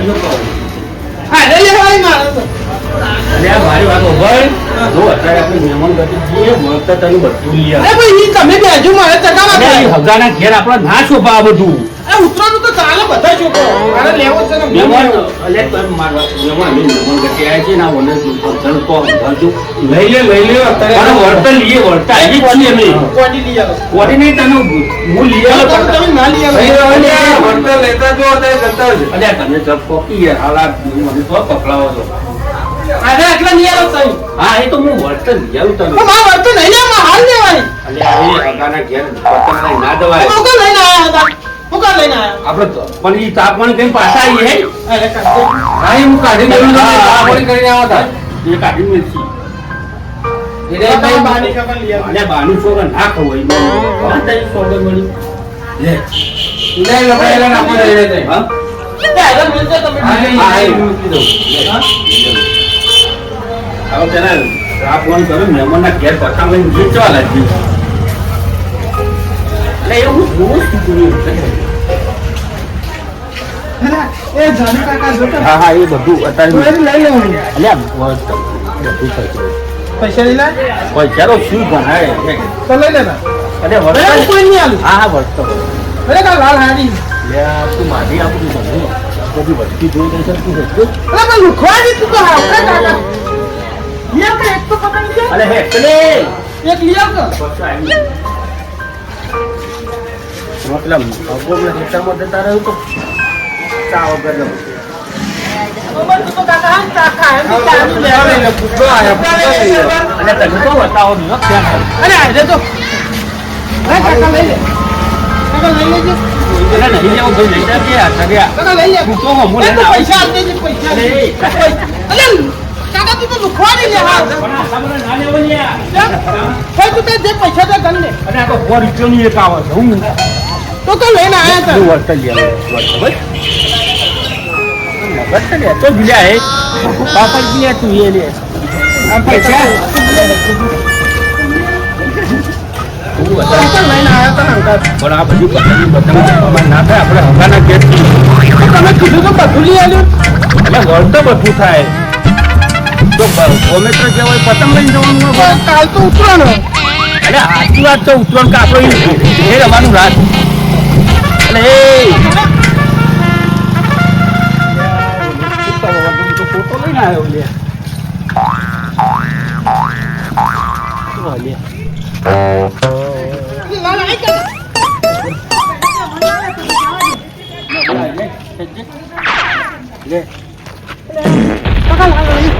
તો લઈને આવી શકો હા લઈ લેવાય મારે અને આ મારી વાત હોભળ. જો અત્યારે આપણે મહેમાન ગતિ જઈએ મળતા તને બધું લઈ આવે. ભાઈ તમે બેજો મારે ચકામાં અને હગાના ઘેર આપણા ના શોભા આ બધું. એ ઉતરાનું તો ચાલે બધા છોકરો મારે લેવો છે ને. મહેમાન અલે તો મારવા મહેમાન અમે મહેમાન ગતિ આવ્યા છે ને આ ઓનર ધન તો લઈ લે લઈ લે અત્યારે. વળતર લઈએ વળતર આવી જ અમે. કોડી લઈ આવો. કોડી નહીં તને હું લઈ આવો. તમે તમે ના લઈ આવો. લઈ આવો ને આ વળતર લેતા જો અત્યારે જતા જ. અલ્યા તમે જબ પોકી યાર હાલ મને તો પકડાવો છો. અરે એટલા લઈ આવો સાહેબ હા એ તો હું વળતર લઈ આવું તમે. પણ મારે વર્તો નહીં લે મારે હાલ લેવાય અલ્યા એ હગાના ઘેર વળતર લઈ ના દવાય હું કાં લઈને આયા હતા. હું કાં લઈને આયા. આપણે તો પણ ઈ તાપમાન કઈ પાછા આવીએ હે? અરે કાંઈ હા હું કાઢી મેળવું તમે તાપમાન કરીને આવો તા એ કાઢી મેળશી એટલે તમે બાની ખબર લઈ આવો. અલ્યા બાનું છોકરા ના ખવાય કોણ તઈ સોગર મળી. લે. લે લો નાખો દે દે દે. હા? હેરાન મિલશે તમે. હા, હા મૂકી દઉં હા? હવે પેલા આ ફોન કર્યો મહેમાનના ઘેર પથામ લઈને વેચવા લાગી એટલે એ જાનુ કાકા જોતા. હા હા એ બધું અત્યારે લઈ લેવાનું અલ્યા બધું પૈસા લઈ લે? પૈસાનો શું ભણાય તો લઈ લેતા અરે હું વળતર કોઈ નહીં આલું. હા હા તો અરે કા લાલ હાડી. તું મારી આ બધું બધી વસ્તી જોઈ રહી છે અરે પણ લુખવાડી તું તો હાવ કાકા. લે આપણે એક તો પકડી છે અરે હે પેલે! એક લઈ આવ તો એમાં. પેલા અગોમના ખેતરમાં જતા રહ્યું તો ચા વગર નો. ખબર તું તો કાકા આમ કાકા ચાલુ લે લઈ લે, પૂછો આયા, પૂછો લઈ લે. અને તમે તો બતાવો ને અને આ તો અરે કાકા એક આવે છે હું તો એટલે નહીં લેવું ભાઈ લઈ જા કે આ સગયા કાકા લઈ લે. તો એ લઈને તો આવું પૈસા લે આપી દેજે પૈસા અરે, એ, પૈસા. અરે કાકા તું તો બધું થાય હા પણ આ ના લેવો ને યાર. ભાઈ તું તે જે પૈસા તો ગણ લે પતંગ આ તો હોય? રૂપિયાનું એક આવે એટલે હું તો તો લઈને આયા તા હું વળતર લઈ આવું, વળતર, બસ. મગજ છે ને, તો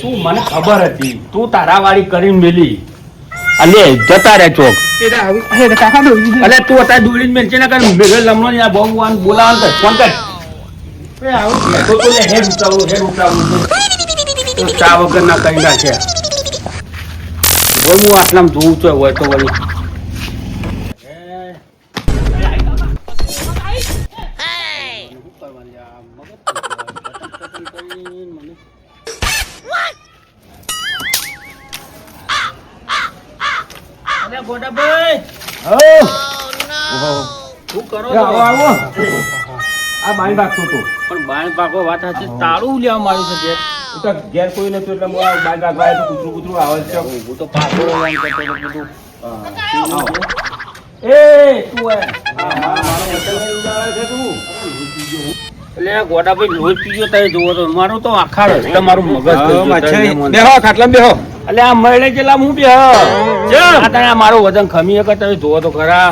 તું મને ખબર હતી. તું તારા વાળી કરીને મેલી. અલે જતા રે ચોક અલે તું અત્યારે દોડીને મેલ છે ને કર મેઘે લમણો ને આ ભગવાન બોલાવ તો ફોન કર. આવું તો તો લે હેડ ઉતાવું હેડ ઉતાવું તો ચા વગર ના કરી છે. બોલ હું આટલામાં જોઉં તો હોય તો વળી. બાઈ રાખતો હતો. પણ બાણ પાકો વાત હતી તાળું લેવા માર્યું છે ઘેર. તો ઘેર કોઈ નતું એટલે આ બાઈ આવ્યો તો કૂતરું કૂતરું આવે છે હું તો પાછો લેવાનું કરતો હતો એ તું એટલે ગોડાભાઈ લોહી પીજો તારે જોવો તો મારું તો આખા રસ્તે મારું મગજ. બેહો ખાટલામાં બેહો. એટલે આ મળે જેલા હું બે આ તને આ મારું વજન ખમી વખત તમે જોવો તો ખરા.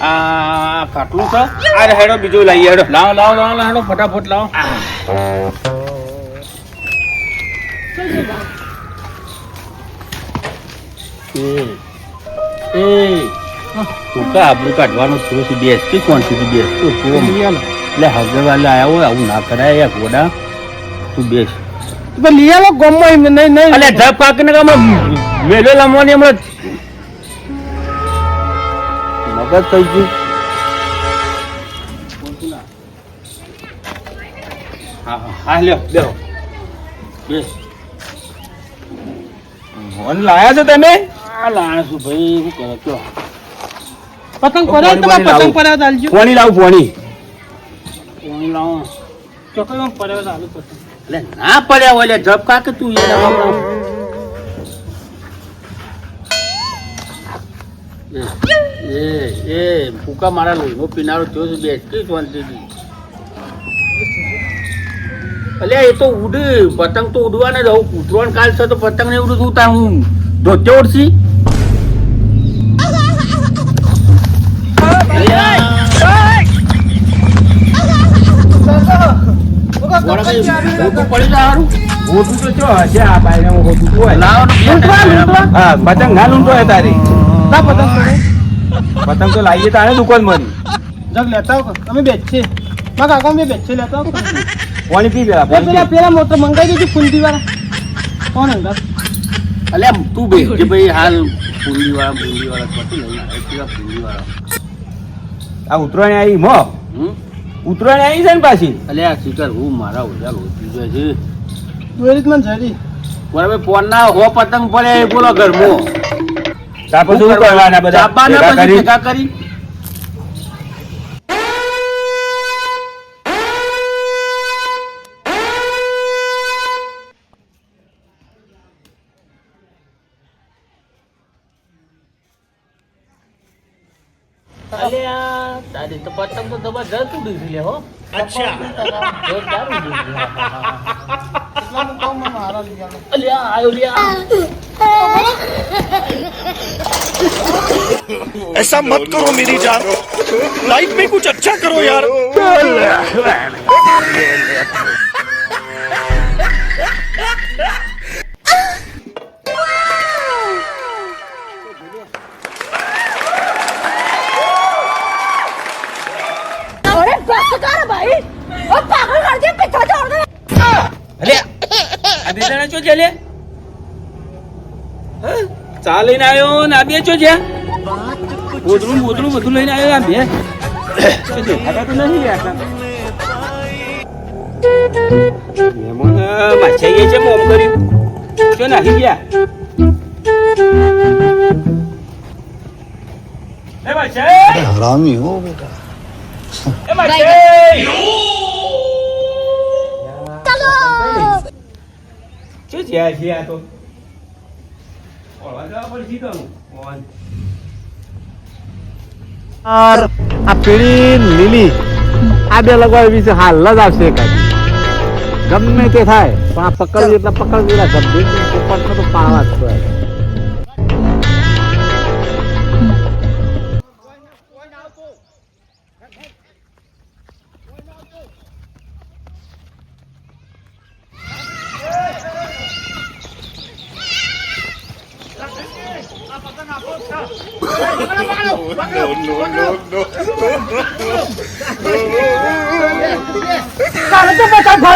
આ ખાટલું છે. આ હેડો બીજું લાવી હેડો. લાવો લાવો લાવો હેડો ફટાફટ લાવો. એ તું કાઢવાનું થોડું છું? બેસ કે કોણ સુધી બેસ તો એટલે હગરવાલે આયા હોય આવું ના કરાય યાર ઘોડા તું બેસ. તો લઈ આવો ગમો નહીં નહીં. અલે ધપ કાકીને કામ મેલો લાવવાની હમણાં મગજ થઈ ગયું હા હા હા લ્યો બેહો. બેસ. ફોન લાયા છો તમે? આ લાણસુ ભાઈ શું કરે કયો પતંગ તમે પતંગ પડાવ ચાલજો પોણી લાવ પોણી કોણ લાવો. પતંગ. એટલે ના પડ્યા હોય એટલે કે તું એ એ એ ફૂકા મારા લોહીનો પીનારો થયો છે બેસ કઈ શાંતિથી. અલ્યા, એ તો ઉડ, પતંગ તો ઉડવાને જ હું ઉતરવાનું કાલ છે તો પતંગ ને ઉડું તું હું? ધોતે ઉડશી? પતંગ ના લૂંટો તારી. ના પતંગ પતંગ તો લાવીએ તારે દુકાન મળી જગ લેતા આવો. અમે બેચીએ મારા કાકા અમે બેચીએ લેતા આવો. પાણી પી પેલા? પેલા પેલા મોટો મંગાઈ દીધી કુંડી વાળા કોણ અંગર અલે તું બે કે ભાઈ હાલ પૂંડી વાળા પૂંડી વાળા પછી કેવા પૂંડી વાળા આ ઉતરાણી આવી મો? હમ? ઉતરાણી આવી છે ને પાછી? અલ્યા શિકાર હું મારા ઓજા લોચી જાય છે. દોરીત મન જરી બરાબર ફોન ના હો પતંગ પડે બોલો ઘરમાં. તાર શું કરવાના બધા? ભેગા પછી કરી? ભેગા કરી. અલ્યા, તારી તો પતંગ તો જબરજસ્ત ઉડી છે લે હો. अच्छा।, अच्छा। ऐसा मत करो मेरी जान। लाइफ में कुछ अच्छा करो यार। લઈને આવ્યો ને આ બે છો છે કોથળું બોથળું બધું લઈને આવ્યો આ બે દેખાતા તો નથી આટલા માછાઈએ છે મોમ કર્યું જો નાખી ગયા. હરામી હો બેટા. એ માછાઈ શું છે આ તો. આ પીળી લીલી. આ બે લગાવી વિશે હાલ જ આવશે કાંઈ ગમે તે થાય, પણ આ પકડવી એટલે ના ગંભીર પોપટનો તો પાવા જ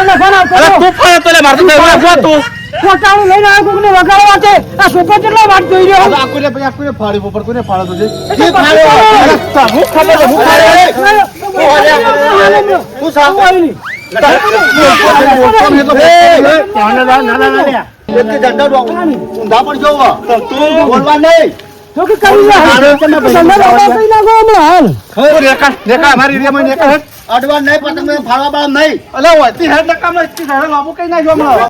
નાખવાના આવતો અરે તું લે મારતો તો ના હું હું હું નહીં જો કે કરી લે તમે નાખો હમણાં હાલ. અડવા નહીં ફાળવા અલે હેઠ નકામાં ઇસકી સારા લાભો કઈ નાખ્યો હમણાં.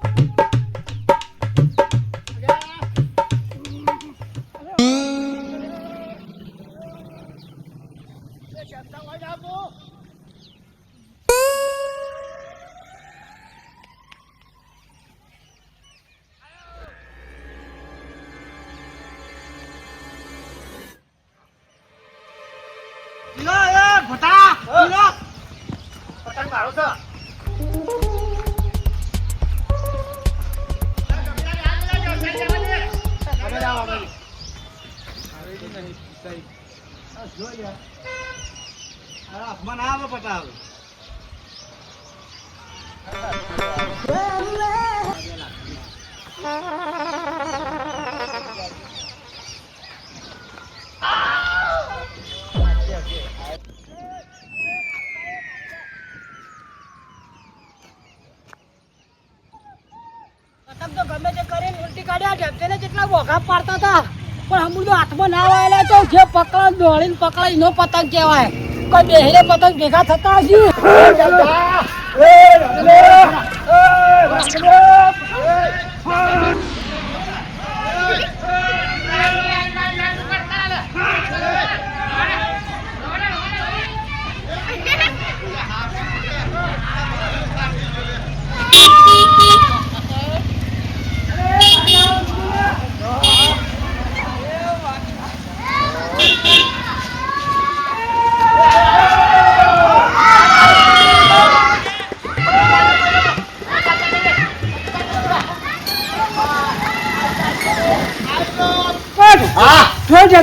તે કાઢ્યા પાડતા હતા? પણ અમુક તો હાથમાં ના આવેલા તો જે પકડા દોડીને પકડાય નો પતંગ કહેવાય. કોઈ બેહીને પતંગ ભેગા થતા હશે?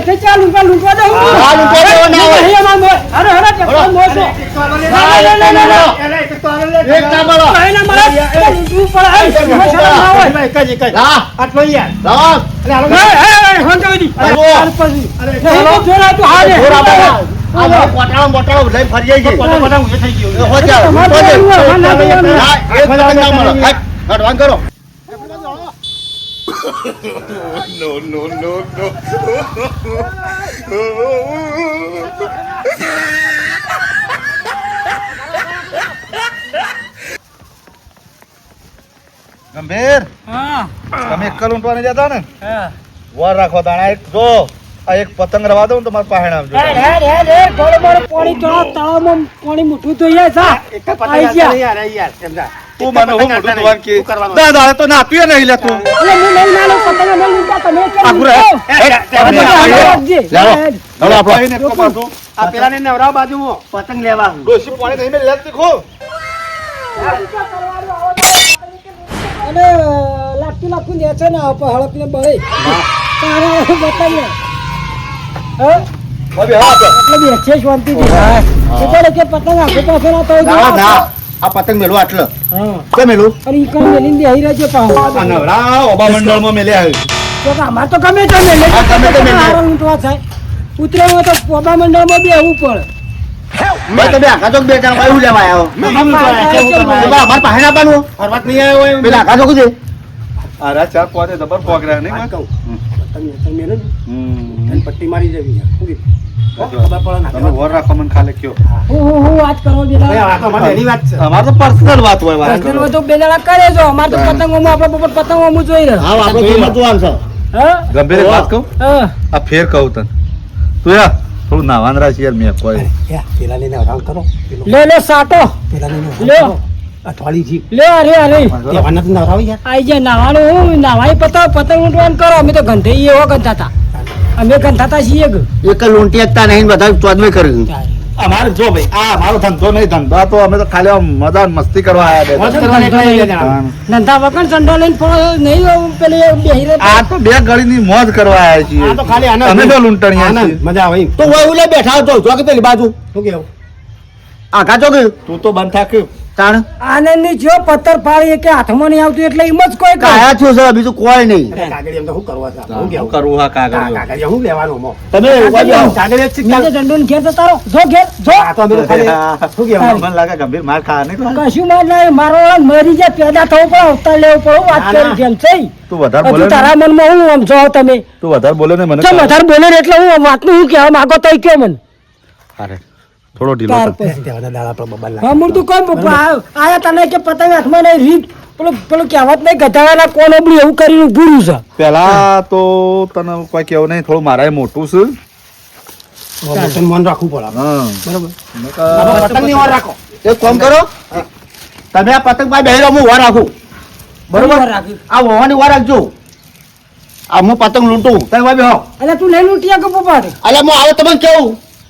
ઢેપચે ચાલ લૂંટવા લૂંટવા દે હા, લૂંટવા દેવો ના હોય. નહીં અમાર મોય. અરે અરે ઢેપચે મોય છે. ના, ના, ના, ના, ના. એક ના મળો. ભાઈ ના મળે. લૂંટવું પડે. એ શરમ ના હોય. હા. લાવો. હે, હે, હે, હોંચાવી દી. અરે, પછી. નહીં તો જોર આવતું હાલે. જોર આપો. આ પોટાળો બોટાળો લઈને ફરી જાય છે. એ હો જાઓ. તમારે હો જાઓ. જોવાનું હોય, ના જોવાનું. હા, એક ના મળો. હટ, હટ, વાંગ કરો. No, no, no, no. ગંભીર હા, તમે એક લૂંટવા જતા ને હા. વર રાખો તાણા એક જો આ એક પતંગ રવા દઉં તો મારે પાસે આવજો હેડ, હેડ, હેડ, હેડ. થોડું મોડું પાણી તળાવમાં પાણી મૂઠું તો યાર યાર આઈ ગયા. તું મને હું મોઢું દુવાન કે દાદા તો નાતું નહીં લે તું એટલે હું નહીં નાનું પતંગ અમે લૂંટા, તમે કે. લૂંટો? હેડ, હેડ, આ આપણો. ભાઈને એક કપાતું. પતંગ લેવા ડોસી પાણી નહીં મેં લેતી ખો અને લાગતું લાગતું દે છે ને હળપ ને બળે તારે બતાવીએ હે હવે હા આપણે. એટલે બેસે શાંતિથી કે પતંગ આખો પાછો ના તો ના ના આ પતંગ મેળો આટલો. કે કેમ અરે ઈ કણ મેલીને બેહી રહેજો આ નવરા ઓબા મંડળમાં મેલે આવ્યો તો કે અમાર તો ગમે તો મેલે. આ ગમે તો મેલે. ઊંટવા થાય. ઉતરેમાં તો ઓબા મંડળમાં બેહવું પડે. મેં તમે આખા ચોક બે જણા ભાઈ લેવા આવ્યો તો બા, અમારે પાસે ના આવ્યો પેલા આખા ચોક છે આ રા ચાર પોતે જબર પોક રહ્યા નહીં માં? હમ. તમે વર રાખો મને ખાલી કયો. હું હું હું વાત કરો બેલા અમારે તો પર્સનલ વાત હોય મારે પર્સનલ તો બેલા કરે છો. અમાર તો પતંગોમાં આપણે બપોર પતંગોમાં જોઈ રહ્યા. હા આપણો કિંમત તું છે. હા? ગંભીર વાત કહું? આ ફેર કહું તને. તું યા થોડું નાવાન રાખ યાર મેં કોઈ. લે લે સાટો. લે. લે અરે અરે. આઈ જાય નાવાનું હું નાવાય પતંગ પતંગ ઉડવાનું કરો. અમે તો ગંધે એવો ગંધાતા. અમે થતા છીએ કે? એક લૂંટી એકતા નહીં બધા ચોદમે કર્યું અમારે જો ભાઈ આ અમારો ધંધો નહીં ધંધો તો અમે તો ખાલી મજા મસ્તી કરવા આવ્યા ધંધા વગર ઝંડો લઈને નહીં પેલી આ તો બે ગળીની મોજ કરવા આવ્યા છીએ. અમે તો લૂંટણી મજા આવે તો હું એવું લઈ બેઠા હતો ચોક પેલી બાજુ. આખા ચોક તું તો બંધ થાક. તાણ? આનંદની જો પથ્થર ફાડી કે હાથમાં નહીં આવતું એટલે એમ જ કોઈ. કાયા છો સર બીજું કોઈ નહીં. શું કરવું હા કાગળ તમે ઊભા જાઓ. નીચે ઝંડો ઘેર જતા રહો જો ઘેર જો. મને લાગે ગંભીર માર ખા નહીં કશું માં નહીં મારો મરી જાય પેદા થવું પડે અવતાર લેવું પડે વાત કરી છે તું વધારે બોલે તારા મનમાં હું આમ જો તમે? તું વધારે બોલે ને મને વધારે બોલે ને એટલે હું વાતનું હું કહેવા માંગો તો કે મને? હારે. થોડો ઢીલો હા તું કોણ પપ્પા આયા તને કે પતંગ હાથમાં નહીં રીત પેલો પેલો કહેવત નહીં ગધાવાના કોણ ઓબડી એવું કરીને ઊભું છે. પેલા તો તને કોઈ કેવું નહીં થોડું મારા મોટું છે. હા. એક કામ કરો. તમે આ પતંગ પાસે બેહી રહો હું વાર રાખું. બરોબર? આ વહાની વાર રાખજો. આ હું પતંગ લૂંટું. તમે ભાઈ બેહો. અલ્યા તું નહીં લૂંટી કે પપ્પા અલે હું આવે તમને કેવું?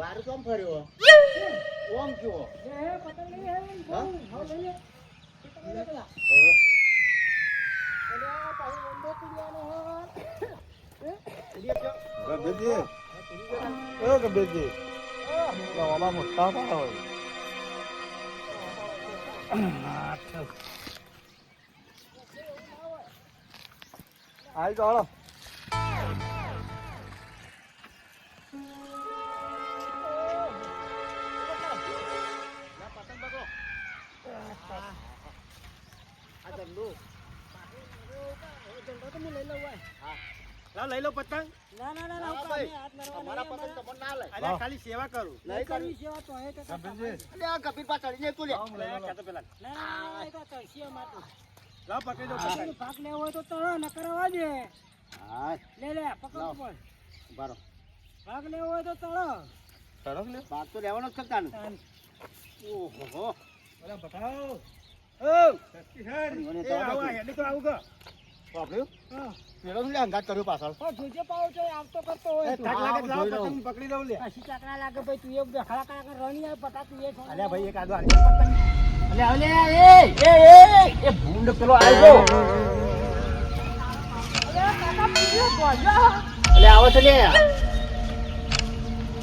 વારું કેમ ફર્યો? ઓમ કયો? ગબ્બેજી. ઓ ગબ્બેજી. ઓલા મોટા પાડો આઈ ગયો લઈ લો પતંગ. ના ના ના ના હું કામે હાથ મારવા તમારા પતંગ તમને ના લઈ અમારા- ખાલી સેવા કરું. નહીં કરવી સેવા તો હે કાકા. અલે આ કપિલ પા ચડીને તું લે. ના, ના, ના, એ તો કરશે અમારે તો. પકડી દો પતંગ. ભાગ લેવો હોય તો તળો, ન કરવા દે. હા. લે, લે, પકડ ઉપર. બારો ભાગ લેવો હોય તો તળો. ભાગ તો લેવાનો જ કરતા ને ઓહો. ઓલા બતાવો.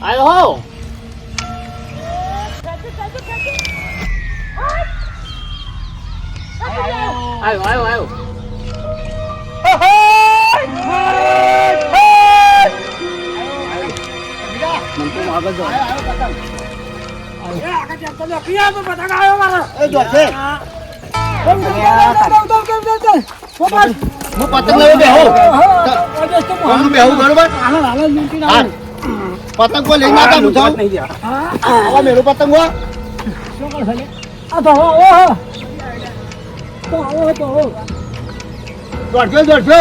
આવ્યો એ આવ્યો આવ્યો હા. પતંગ લેવા બેહો હા, બેહું બરોબર. પતંગ લઈને આવતા હું જાઉં મેરો પતંગ? આ તો ઓહો. દોડજો દોડજો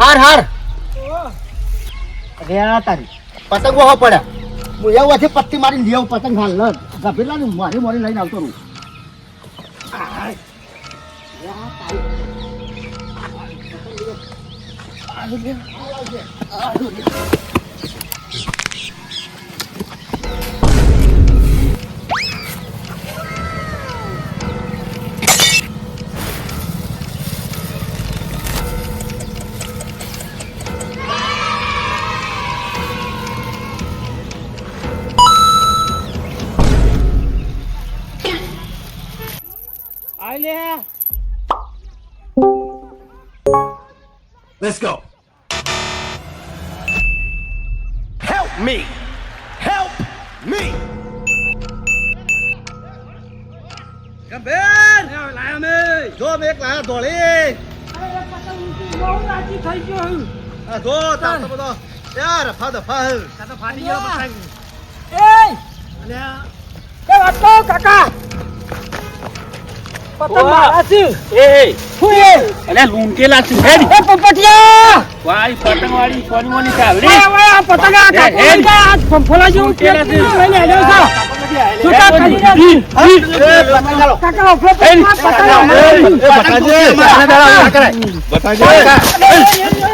હાર હાર. અરે તારી. પતંગ હો પડ્યા. હું એવું પત્તી મારી લેવું પતંગ હાલ ન ગભેલા ને મારી મારી લઈને આવતો રહું. આ લે. Let's go. Help me. Help me. જો મેં એક લાયા ધોળી અરે, પતંગ ઊંચી બહુ રાજી થઈ ગયો હું. આ જો તાર તો બધો યાર રફા દફા હે. ફાટી ગયો પતંગ. એ! એ વાટકો, કાકા. પતંગ મારા છે. એ હું એ. અલે લૂંટેલા છે હેડ એ પોપટિયા! વાળી પતંગ વાળી સોની મોની કાવડી ઓય, આ પતંગ આ કાપો હે, હે. નહીં કા? આ ફંફોલા જેવું પેટ લઈને હેડ્યો છે. છૂટા કરી દે. ઈ, ઈ. એ પતંગ ચાલો કાકા, ઊભો તો એ, આ પતંગ એ, આવે. બતાજે બતાજે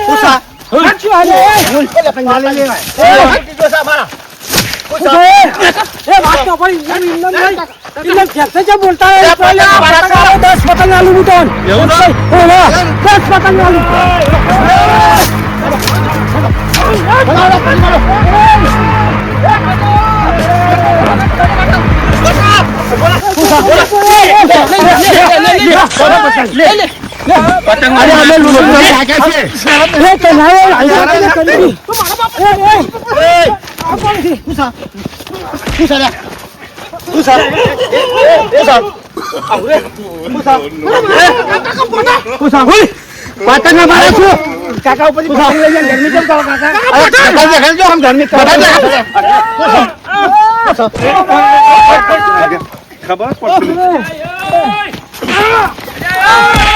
પૂછા હાચું હાલે, એ. ઓલે પંજા લઈ લેવાય એ હાકી જો સા મારા પૂછો, એ. એ, વાત તો પડી. એમ ઇન્દમ નહીં. ઇન્દમ ખેંચે છે બોલતા હોય. તો લે, આ પતંગ આલો, દસ પતંગ આલું હું તને. ઓય, લે, દસ પતંગ આલું. પતંગ વાળી અમે એ, તો ના હોય, અહીંયા તને કરી દી. એ, એ. આ કોણ છે? પૂછા પૂછા લે પૂછા એ સા આવરે પૂછા પૂછા હોય પતંગ મારે છું કાકા ઉપર પતંગ લઈ જાય ગરમી કેમ કરો કાકા અરે પતંગ દેખાડ જો હમ ગરમી કરો પૂછા ખબર પડતી અને પેલા આયો ને, એ ધનજી!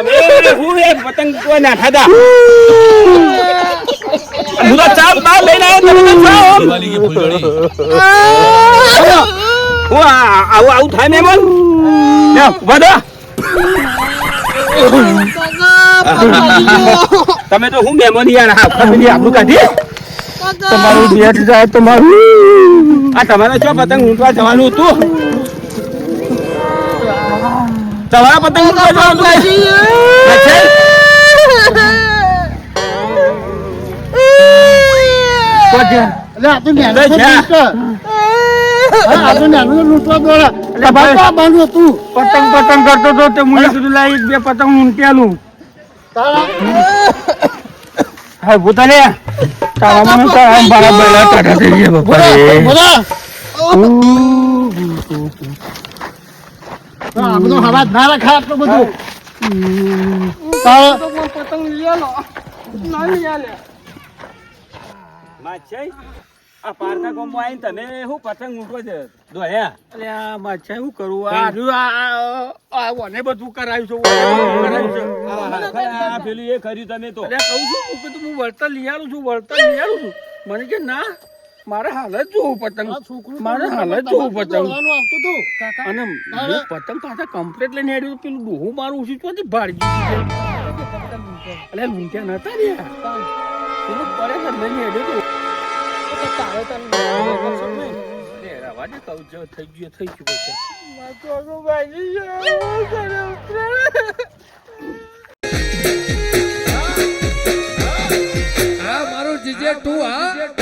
તમે હું એ પતંગ કોઈ ના ખાધા? હું તો ચાપ બાર લઈને આવ્યો તમે તો જાઓ હું આવું આવું થાય મહેમાન લે, ઊભા થા. તમે તો હું મહેમાન યાર ફેમિલી આપણું કાઢી તમારું બેટ જાય તમારું. આ તમારે શું પતંગ ઊંટવા જવાનું હતું? તો આ બાંધવું હતું. પતંગ પતંગ કરતો તો તે મુએ કીધું લાઈ બે પતંગ તારા. હા ભૂતાલે તારા મને તો આમ બારા બેલા કાઢા થઈ ગયા બાપા રે. બોલા. હા, આ બધું હવા ના રાખા આટલું બધું. પતંગ લઈ આલો. માછાઈ આ પારકા ગામમાં આવીને તમે શું પતંગ મૂકો છે? દોયા અરે આ માછાઈ શું કરું? આ આ- ઓને બધું કરાયું છે. આ- પેલું એ કર્યું તમે તો. અરે કહું છું કે તું હું વળતર લઈ છું વળતર લઈ છું. મને કે ના મારે હાલે જ જોવું પતંગ. મારે હાલ જ જોવું પતંગ. અને હું પતંગ કાતા કમ્પ્લેટ લઈને હેડ્યું પેલું ડોહું મારું ઉછી ચોથી ભાડી ગયું એટલે લૂંટ્યા નતા રે પેલું પડે લઈને હેડ્યું હતું. થઈ ગયો થઈ ગયો હા મારું જીજે તું હા.